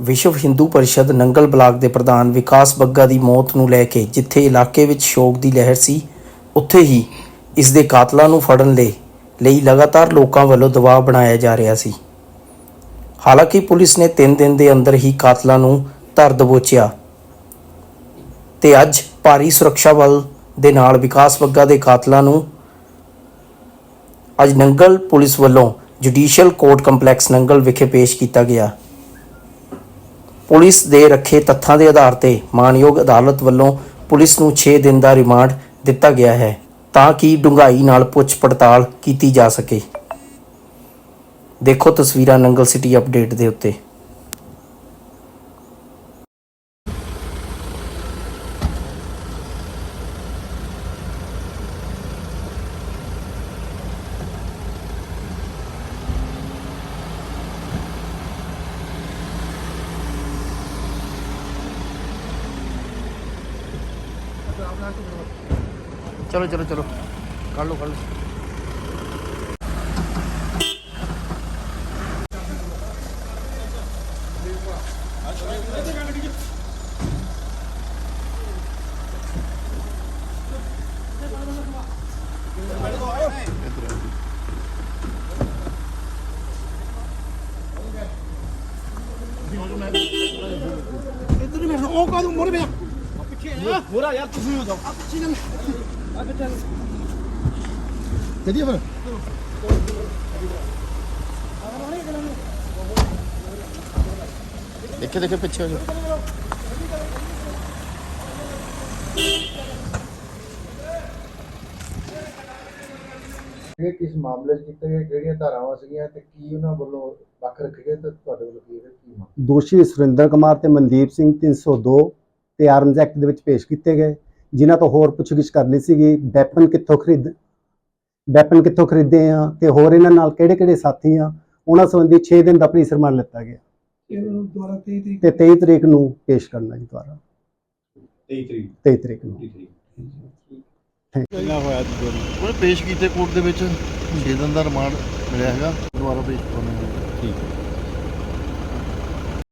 ਵਿਸ਼ਵ ਹਿੰਦੂ ਪਰਿਸ਼ਦ ਨੰਗਲ ਬਲਾਕ ਦੇ ਪ੍ਰਧਾਨ ਵਿਕਾਸ ਬੱਗਾ ਦੀ ਮੌਤ ਨੂੰ ਲੈ ਕੇ ਜਿੱਥੇ ਇਲਾਕੇ ਵਿੱਚ ਸ਼ੋਕ ਦੀ ਲਹਿਰ ਸੀ, ਉੱਥੇ ਹੀ ਇਸ ਦੇ ਕਾਤਲਾਂ ਨੂੰ ਫੜਨ ਲਈ ਲਈ ਲਗਾਤਾਰ ਲੋਕਾਂ ਵੱਲੋਂ ਦਬਾਅ ਬਣਾਇਆ ਜਾ ਰਿਹਾ ਸੀ। ਹਾਲਾਂਕਿ ਪੁਲਿਸ ਨੇ 3 ਦਿਨ ਦੇ ਅੰਦਰ ਹੀ ਕਾਤਲਾਂ ਨੂੰ ਧਰ ਦਬੋਚਿਆ ਤੇ ਅੱਜ ਭਾਰੀ ਸੁਰੱਖਿਆ ਬਲ ਦੇ ਨਾਲ ਵਿਕਾਸ ਬੱਗਾ ਦੇ ਕਾਤਲਾਂ ਨੂੰ ਅੱਜ ਨੰਗਲ ਪੁਲਿਸ ਵੱਲੋਂ ਜੁਡੀਸ਼ੀਅਲ ਕੋਰਟ ਕੰਪਲੈਕਸ ਨੰਗਲ ਵਿਖੇ ਪੇਸ਼ ਕੀਤਾ ਗਿਆ। ਪੁਲਿਸ ਦੇ ਰੱਖੇ ਤੱਥਾਂ ਦੇ ਆਧਾਰ ਤੇ ਮਾਨਯੋਗ ਅਦਾਲਤ ਵੱਲੋਂ ਪੁਲਿਸ ਨੂੰ 6 ਦਿਨ ਦਾ ਰਿਮਾਂਡ ਦਿੱਤਾ ਗਿਆ ਹੈ ਤਾਂ ਕਿ ਡੂੰਘਾਈ ਨਾਲ ਪੁੱਛ ਪੜਤਾਲ ਕੀਤੀ ਜਾ ਸਕੇ। ਦੇਖੋ ਤਸਵੀਰਾਂ ਨੰਗਲ ਸਿਟੀ ਅਪਡੇਟ ਦੇ ਉੱਤੇ। ਚਲੋ ਚਲੋ ਚਲੋ। ਕੱਢ ਲਓ ਕੱਢ ਲਓ। ਇੱਧਰ ਨਹੀਂ ਉਹ ਕਾਹਨੂੰ ਮੋਰੇ ਪਿਆ ਚੱਲੀਏ ਫਿਰ ਦੇਖੇ ਦੇਖੇ ਪਿੱਛੇ ਹੋ ਜਾ ਇਹ ਕਿਸ ਮਾਮਲੇ 'ਚ ਕੀਤੇ ਗਏ ਕਿਹੜੀਆਂ ਧਾਰਾਵਾਂ ਸੀਗੀਆਂ ਤੇ ਕੀ ਉਹਨਾਂ ਵੱਲੋਂ ਵੱਖ ਰੱਖੇ ਗਏ ਤੇ ਤੁਹਾਡੇ ਵੱਲੋਂ ਕੀ ਕੀ ਮੰਗ ਦੋਸ਼ੀ ਸੁਰਿੰਦਰ ਕੁਮਾਰ ਤੇ ਮਨਦੀਪ ਸਿੰਘ 302 ਤੇ ਆਰਮਜ਼ ਐਕਟ ਦੇ ਵਿੱਚ ਪੇਸ਼ ਕੀਤੇ ਗਏ ਜਿਨ੍ਹਾਂ ਤੋਂ ਹੋਰ ਪੁੱਛਗਿੱਛ ਕਰਨੀ ਸੀਗੀ ਵੈਪਨ ਕਿੱਥੋਂ ਖਰੀਦ ਵੈਪਨ ਕਿੱਥੋਂ ਖਰੀਦੇ ਆ ਤੇ ਹੋਰ ਇਹਨਾਂ ਨਾਲ ਕਿਹੜੇ-ਕਿਹੜੇ ਸਾਥੀ ਆ ਉਹਨਾਂ ਸੰਬੰਧੀ 6 ਦਿਨ ਦਾ ਪੁਲਿਸ ਰਿਮਾਂਡ ਲਿੱਤਾ ਗਿਆ। ਇਹਨੂੰ ਦੁਆਰਾ 23 ਤਰੀਕ ਤੇ 23 ਤਰੀਕ ਨੂੰ ਪੇਸ਼ ਕਰਨਾ ਜੀ ਦੁਬਾਰਾ। 23 ਤਰੀਕ। 23 ਤਰੀਕ ਨੂੰ। ਕਿੰਨਾ ਹੋਇਆ ਜੀ ਉਹਨੇ ਪੇਸ਼ ਕੀਤੇ ਕੋਰਟ ਦੇ ਵਿੱਚ 6 ਦਿਨ ਦਾ ਰਿਮਾਂਡ ਮਿਲਿਆ ਹੈਗਾ ਦੁਬਾਰਾ ਪੇਸ਼ ਕਰਨਾ ਠੀਕ ਹੈ।